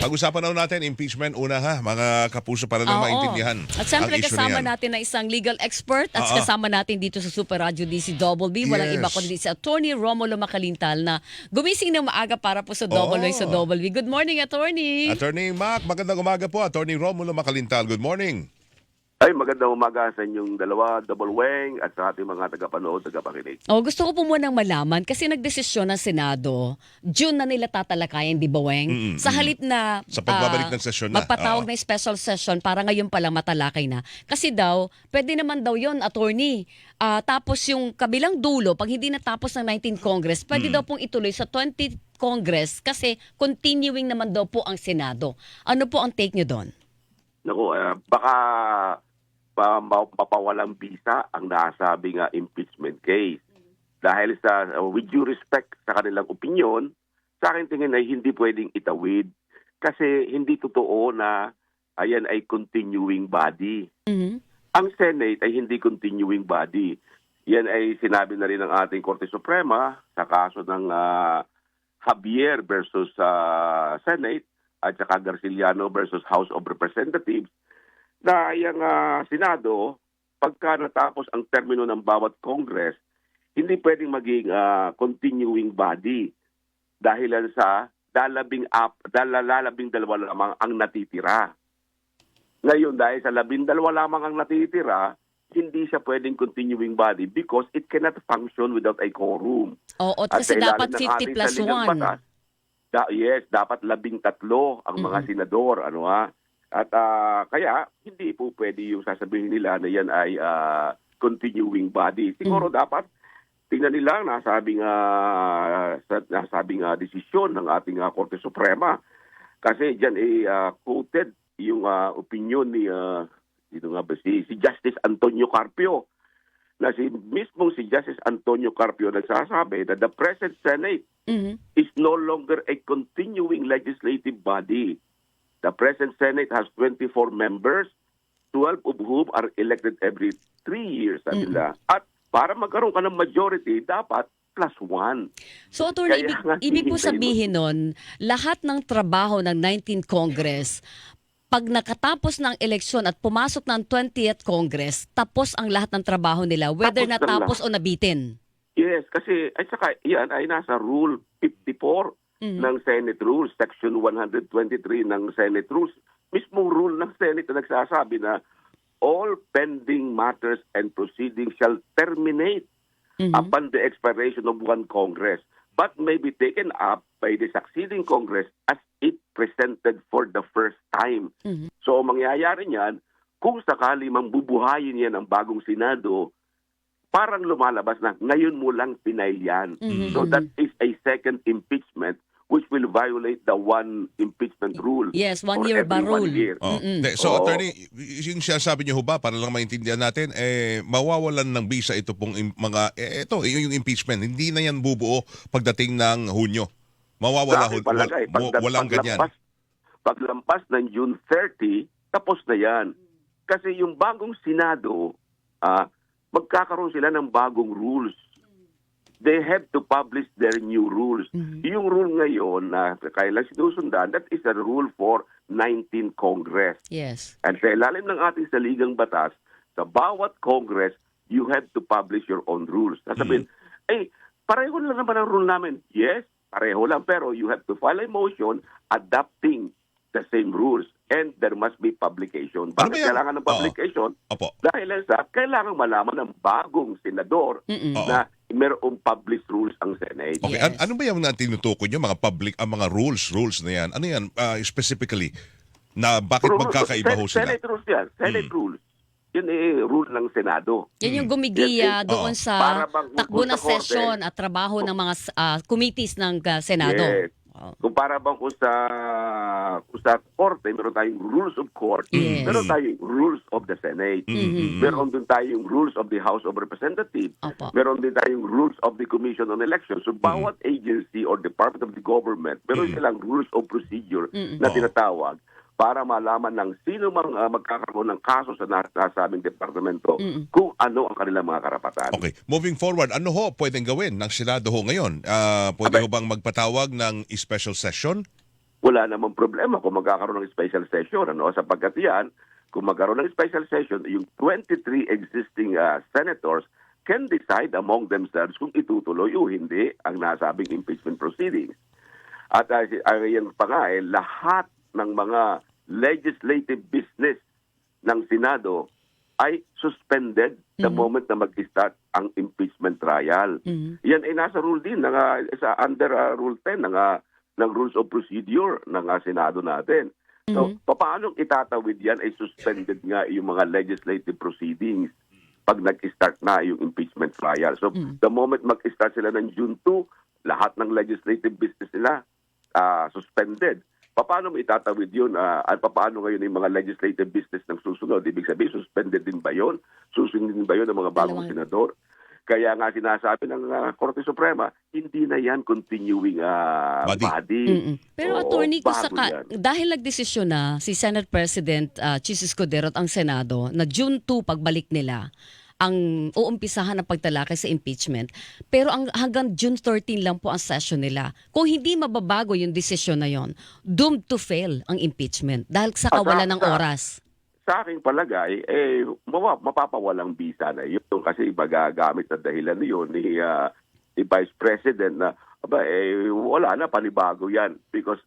Pag-usapan na natin, impeachment una ha, mga kapuso para lang Oo. maintindihan. At issue kasama na natin na isang legal expert at Oo. kasama natin dito sa Super Radio DC Double B. Walang Yes. iba kundi si Attorney Romulo Macalintal na gumising ng maaga para po sa Double Oo. A sa Double B. Good morning, Attorney. Attorney Mac, magandang umaga po. Attorney Romulo Macalintal, good morning. Ay, magandang umaga sa inyong dalawa, Double Weng, at sa ating mga tagapanood, tagapakinig. Oh, gusto ko po munang malaman kasi nagdesisyon ng Senado, June na nila tatalakayin, di ba, Weng? Mm-mm, sa halip na Sa pagbabalik ah, ng sesyon na, Magpatawag oo. na special session para ngayon pala matalakay na. Kasi daw, pwede naman daw yon attorney. Ah, tapos yung kabilang dulo, pag hindi natapos ng 19 Congress, pwede Mm. daw pong ituloy sa 20 Congress kasi continuing naman daw po ang Senado. Ano po ang take nyo doon? Naku, ah, baka pa, mapawalang bisa ang nasabing nga impeachment case. Dahil sa, uh, with due respect sa kanilang opinion, sa akin tingin ay hindi pwedeng itawid. Kasi hindi totoo na ayan ay continuing body. Mhm. Ang Senate ay hindi continuing body. Yan ay sinabi na rin ng ating Korte Suprema sa kaso ng ah, Javier versus ah, Senate at saka Garciliano versus House of Representatives na yung ah, Senado, pagka natapos ang termino ng bawat Congress, hindi pwedeng maging ah, continuing body dahilan sa dalabing up, dalalabing dalawa lamang ang natitira. Ngayon, dahil sa labing dalawa lamang ang natitira, hindi siya pwedeng continuing body because it cannot function without a quorum. Oo, At kasi sa ilalim dapat ng 50 ating plus saligang 1. batas, da- yes, dapat labing tatlo ang mga Mhm. senador. Ano ha? At ah, kaya, hindi po pwede yung sasabihin nila na yan ay ah, continuing body. Siguro Mm. dapat tingnan nila ang nasabing, sa, nasabing ah, desisyon ng ating ah, Korte Suprema. Kasi dyan eh, ah, quoted yung ah, opinion ni ah, sino nga ba, si, si Justice Antonio Carpio na si mismong si Justice Antonio Carpio nagsasabi na the present Senate Mhm. is no longer a continuing legislative body. The present Senate has 24 members, 12 of whom are elected every three years, sabi Mm-mm. nila. At para magkaroon ka ng majority, dapat plus one. So, Kaya ibig, ibig po sabihin nun, lahat ng trabaho ng 19th Congress, pag nakatapos ng eleksyon at pumasok ng 20th Congress, tapos ang lahat ng trabaho nila, whether Tapos na natapos o nabitin. Yes, kasi at saka yan ay nasa Rule 54 Mhm. ng Senate Rules, Section 123 ng Senate Rules. Mismong rule ng Senate na nagsasabi na all pending matters and proceedings shall terminate Mhm. upon the expiration of one Congress, but may be taken up by the succeeding Congress as it presented for the first time. Mhm. So, ang mangyayari niyan, kung sakali mang bubuhayin yan ang bagong Senado, parang lumalabas na ngayon mo lang pinail yan. Mhm. So, that is a second impeachment which will violate the one impeachment rule. Yes, one year ba rule? year. Oh. Mm-mm. Hindi, So, Oo. attorney, yung sinasabi niyo ho ba, para lang maintindihan natin, eh, mawawalan ng visa ito pong mga, eh, ito, yung, yung impeachment. Hindi na yan bubuo pagdating ng Hunyo. Mawawala ho, palagay, wal- wa- pag- walang ganyan. paglampas- Paglampas ng June 30, tapos na yan. Kasi yung bagong Senado, ah, magkakaroon sila ng bagong rules. They have to publish their new rules. Mhm. Yung rule ngayon na kailan sinusundan, that is a rule for 19 Congress. Yes. At sa ilalim ng ating saligang batas, sa bawat Congress, you have to publish your own rules. Sasabihin, eh, pareho lang naman ang rule namin. Yes, pareho lang. Pero you have to file a motion adapting the same rules. And there must be publication. Ano ba Bakit yan? kailangan ng publication? Opo. Dahil sa kailangan malaman ng bagong senador Mm-mm. Na mayroong published rules ang Senate. Okay, Yes. an- ano ba yung na tinutukoy niyo, mga public, ang mga rules, rules na yan? Ano yan, ah, specifically, na bakit Rules- magkakaiba ho sila? Senate rules yan. Senate Mm. rules. Yun eh, rule ng Senado. Yan yung Yes, gumigiya yes. doon Oo. sa takbo ng session at trabaho ng mga ah, committees ng ah, Senado. Yes. Oh. Kung para bang kung sa, kung sa korte, meron tayong rules of court, Yes. meron tayong rules of the Senate, Mhm. meron din tayong rules of the House of Representatives, Opo. meron din tayong rules of the Commission on Elections. So bawat agency or department of the government, meron silang rules of procedure Mm-mm. na tinatawag para malaman ng sino mang ah, magkakaroon ng kaso sa nas- nasabing departamento Mm-mm. kung ano ang kanilang mga karapatan. Okay, moving forward, ano ho pwedeng gawin ng Senado ho ngayon? Ah, pwede Abe. ho bang magpatawag ng special session? wala namang problema kung magkakaroon ng special session. Ano? Sapagkat yan, kung magkaroon ng special session, yung 23 existing ah, senators can decide among themselves kung itutuloy o hindi ang nasabing impeachment proceedings. At uh, yan pa nga, eh, lahat ng mga legislative business ng Senado ay suspended the Mhm. moment na mag-start ang impeachment trial. Mhm. Yan ay nasa rule din ng ah, sa under ah, rule 10 ng ah, ng rules of procedure ng ah, Senado natin. So, Mhm. paano itatawid yan ay suspended nga yung mga legislative proceedings pag nag-start na yung impeachment trial. So, Mm. the moment mag-start sila ng June 2, lahat ng legislative business nila ah, suspended. Paano mo itatawid yun? Ah, at paano ngayon yung mga legislative business ng susunod? Ibig sabihin, suspended din ba yun? Susundin din ba yun ng mga bagong senador? Kaya nga sinasabi ng ah, Korte Suprema, hindi na yan continuing ah, Body. body. Pero Oo, attorney, kung saka, yan. dahil nagdesisyon na si Senate President uh, Chis Escudero at ang Senado na June 2 pagbalik nila ang uumpisahan ng pagtalakay sa impeachment. Pero ang hanggang June 13 lang po ang session nila. Kung hindi mababago yung desisyon na yon, doomed to fail ang impeachment dahil sa kawalan ng oras. sa aking palagay, eh, mapapawalang bisa na yun kasi magagamit na dahilan na yun ni, ah, ni Vice President na aba, eh, wala na, panibago yan. Because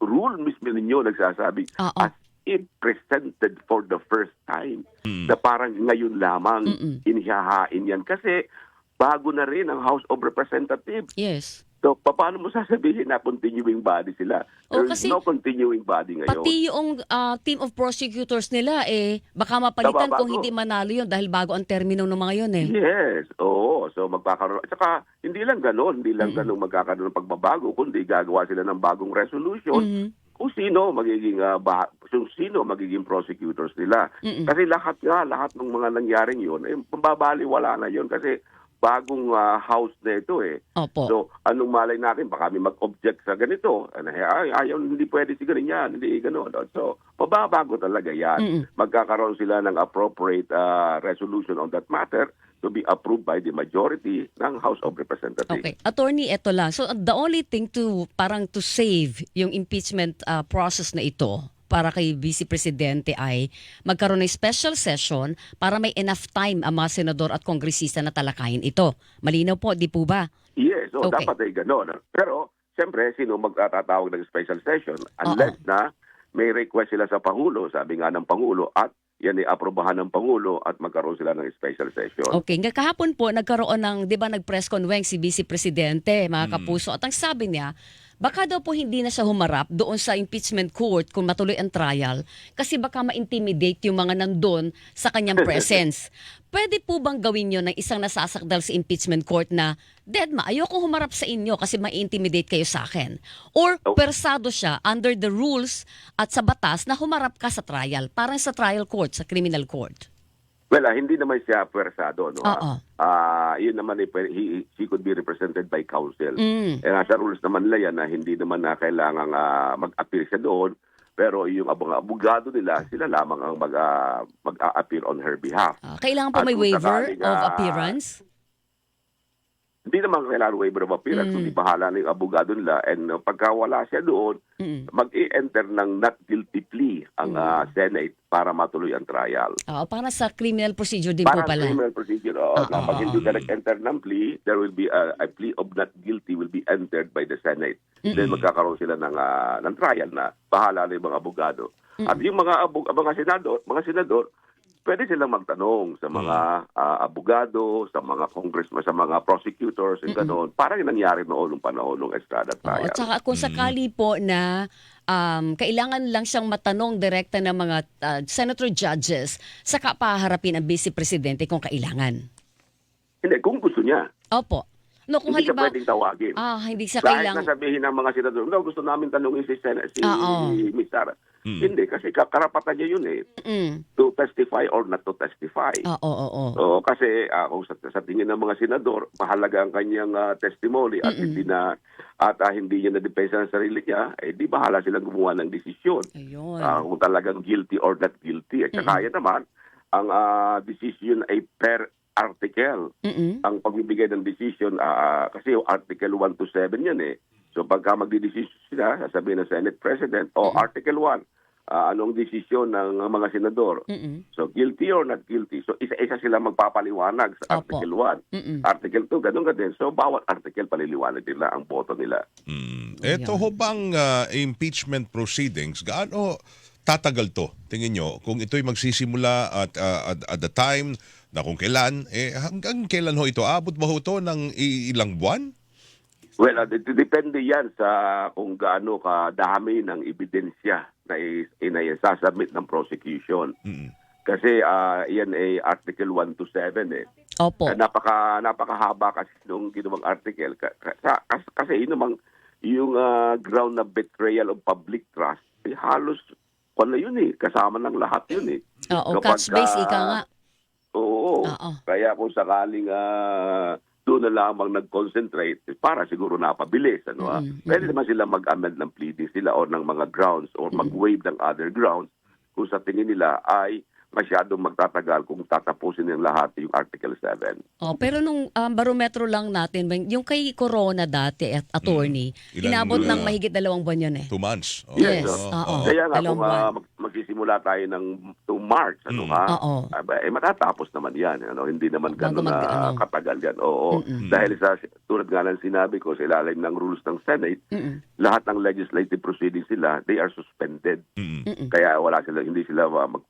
rule mismo ninyo nagsasabi, Oo. as it presented for the first time, Mm. na parang ngayon lamang Mm-mm. inihahain yan. Kasi bago na rin ang House of Representatives. Yes. So, paano mo sasabihin na continuing body sila? Oh, There is kasi no continuing body ngayon. Pati yung ah, team of prosecutors nila, eh, baka mapalitan kung Nababago. hindi manalo yun dahil bago ang termino ng mga yun eh. Yes, oo. So magkakaroon. At saka, hindi lang ganon, hindi lang ganon magkakaroon ng pagbabago, kundi gagawa sila ng bagong resolution Mhm. Kung sino magiging ah, ba, kung sino magiging prosecutors nila. Mm-mm. Kasi lahat nga, lahat ng mga nangyaring yun, eh, pambabaliwala na yun kasi bagong ah, house na ito eh. Opo. So, anong malay natin? Baka kami mag-object sa ganito. Ano, ay, ayaw, hindi pwede si ganyan, hindi gano'n. So, pababago talaga yan. Mm-mm. Magkakaroon sila ng appropriate ah, resolution on that matter to be approved by the majority ng House of Representatives. Okay. Attorney, eto lang. So the only thing to parang to save yung impeachment uh, process na ito para kay Vice Presidente ay magkaroon ng special session para may enough time ang mga senador at kongresista na talakayin ito. Malinaw po, di po ba? Yes, so Okay. dapat ay gano'n. Pero, siyempre, sino magtatatawag ng special session? Unless na may request sila sa Pangulo, sabi nga ng Pangulo, at yan ay aprobahan ng Pangulo at magkaroon sila ng special session. Okay, nga kahapon po nagkaroon ng, 'di ba, nag-press conference si Vice Presidente, mga kapuso, at ang sabi niya, baka daw po hindi na siya humarap doon sa impeachment court kung matuloy ang trial kasi baka ma-intimidate yung mga nandun sa kanyang presence. Pwede po bang gawin yun ng isang nasasakdal sa impeachment court na, Deadma, ayoko humarap sa inyo kasi ma-intimidate kayo sa akin. Or Oh. persado siya under the rules at sa batas na humarap ka sa trial, parang sa trial court, sa criminal court. Well, ah, hindi naman siya pwersado. No? Oo. Ah, yun naman, he, he could be represented by counsel. Mm. Eh, nasa rules naman nila yan na hindi naman na kailangan ah, mag-appeal siya doon. Pero yung mga abogado nila, sila lamang ang mag, ah, mag-a-appeal on her behalf. Ah, kailangan pa At may waiver sakaling, of ah, appearance? Hindi naman kailangan waiver of appearance, Mm. kundi bahala na yung abogado nila. And uh, pagka wala siya doon, Mm. mag-i-enter ng not guilty plea ang ah, Senate para matuloy ang trial. Oo, para sa criminal procedure din Para po pala. criminal procedure, oo, Ah, na ah, hindi ka nag-enter ng plea, there will be a, a plea of not guilty will be entered by the Senate. Then magkakaroon sila ng, ah, ng trial na bahala na yung mga abogado. At yung mga, abog, mga senador, mga senador, pwede silang magtanong sa mga ah, abogado, sa mga congressman, sa mga prosecutors, and gano'n. Parang yung nangyari noon nung panahon ng Estrada Oo, trial. at saka kung sakali po na um, kailangan lang siyang matanong direkta ng mga uh, senator judges, saka paharapin ang vice presidente kung kailangan. Hindi, kung gusto niya. Opo. No, kung hindi siya halimbawa, pwedeng tawagin. ah, hindi siya Kahit kailangan. nasabihin ng mga senador, no, gusto namin tanungin si, Sen- si Oo. Ms. Sara. Mm. Hindi, kasi ka- karapatan niya yun eh, Mm. to testify or not to testify. Oo, oo, oo. Oo, kasi ah, kung sa, sa tingin ng mga senador, mahalaga ang kanyang ah, testimony at hindi na at ah, hindi niya na depensa ng sarili niya, eh di bahala silang gumawa ng desisyon. Ayun. Ah, kung talagang guilty or not guilty. At saka yan naman, ang ah, decision ay per article. Mm-mm. Ang pagbibigay ng decision, ah, kasi article 1 to 7 yan eh, So pagka magdidesisyon sila, sasabihin ng Senate President, o Article 1, ah, anong desisyon ng mga senador? Mm-mm. So guilty or not guilty? So isa-isa sila magpapaliwanag sa Opo. Article 1. Mm-mm. Article 2, ganun ka din. So bawat article paliliwanag nila ang boto nila. Mm. Ito ho bang ah, impeachment proceedings, gaano tatagal to? Tingin nyo, kung ito'y magsisimula at, ah, at, at the time na kung kailan, eh, hanggang kailan ho ito? Abot ba ho ito ng ilang buwan? Well, uh, depende yan sa kung gaano kadami ng ebidensya na is- inasasubmit ng prosecution. Mm. Kasi ah, yan ay Article 1 to 7 eh. Opo. Eh, napaka napakahaba kasi nung ginawang article kasi yun namang yung ah, ground na betrayal of public trust eh, halos wala yun eh kasama ng lahat yun eh Oo, Kapag catch base, ika nga. oo Oo. kaya kung sakaling ah, doon na lamang nag-concentrate para siguro napabilis ano ah. Mm, pwede naman sila mag-amend ng pleading sila or ng mga grounds or mag-waive ng other grounds kung sa tingin nila ay masyadong magtatagal kung tatapusin ng lahat yung Article 7 Oh, pero nung um, barometro lang natin, yung kay Corona dati at attorney, Mm. Inabot ng uh, mahigit dalawang buwan yun eh. Two months? Oo. Yes, Oo. oo. Oo. Kaya nga kung ah, buwan. mag- magsisimula tayo ng to March, ano Mm. ha? Oo. Aba, eh, matatapos naman yan. Ano? Hindi naman gano'n na ano. katagal yan. Oo. Mm-mm. Dahil sa, tulad nga ng sinabi ko, sa ilalim ng rules ng Senate, Mm-mm. lahat ng legislative proceedings sila, they are suspended. Mm. Mm-mm. Kaya wala sila, hindi sila uh, mag,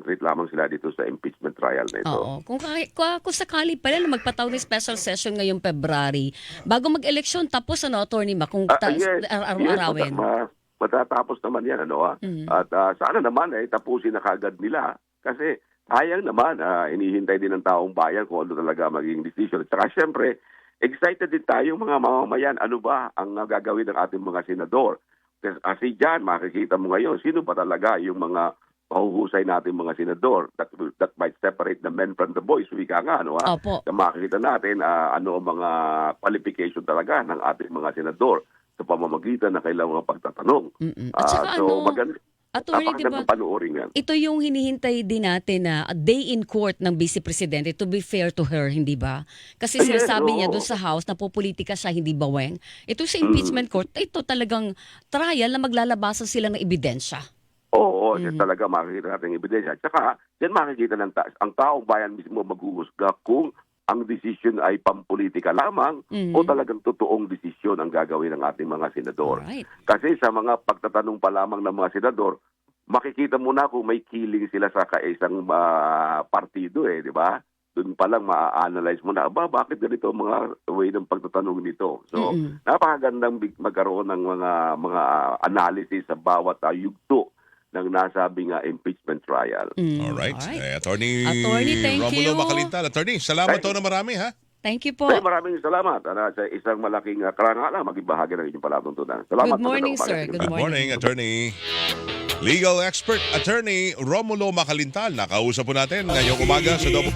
mag-concentrate lamang sila dito sa impeachment trial na ito. Oo. Kung, kung, kung sakali pala na magpataw ng special session ngayong February, bago mag-eleksyon, tapos ano, attorney ma, kung ta- yes, ar- yes, araw-arawin. mata- ma- matatapos naman yan, ano ah. Mm. At ah, sana naman ay tapusin na kagad nila. Kasi sayang naman, ah, inihintay din ng taong bayan kung ano talaga magiging decision. At saka syempre, excited din tayo mga mamamayan. Ano ba ang gagawin ng ating mga senador? Kasi dyan, makikita mo ngayon, sino ba talaga yung mga pahuhusay natin mga senador that, will- that might separate the men from the boys. Wika nga, ano ha? Opo. na makikita natin ah, ano ang mga qualification talaga ng ating mga senador sa pamamagitan ng kailangan mga pagtatanong. Mm-mm. Ah, At saka so, ano, maganda, attorney, di ba, ito yung hinihintay din natin na a day in court ng Vice Presidente to be fair to her, hindi ba? Kasi Ay, yes, sinasabi niya oo. doon sa House na pupolitika siya, hindi baweng. Ito Mm. sa impeachment court, ito talagang trial na maglalabasan sila ng ebidensya. Oo, Mhm. mm talaga makikita natin yung ebidensya. At saka, yan makikita ng ta- ang taong bayan mismo maghuhusga kung ang desisyon ay pampolitika lamang Mhm. o talagang totoong desisyon ang gagawin ng ating mga senador. Alright. Kasi sa mga pagtatanong pa lamang ng mga senador, makikita mo na kung may killing sila sa kaisang ah, partido eh, di ba? Doon pa lang ma-analyze mo na, ba, bakit ganito ang mga way ng pagtatanong nito? So, Mm-mm. napakagandang magkaroon ng mga mga analysis sa bawat ah, yugto ng nasabing ah, impeachment trial. Mm, Alright. alright. Eh, attorney, Attorney, thank Romulo you. Makalintal. Attorney, salamat Thank to na marami ha. Thank you po. Ay, maraming salamat. Ano, sa isang malaking uh, karangalan, maging bahagi ng inyong palatuntunan. Salamat. Good morning, sir. Good Good morning, attorney. Legal expert attorney Romulo Makalintal. Nakausap po natin ngayong umaga sa Double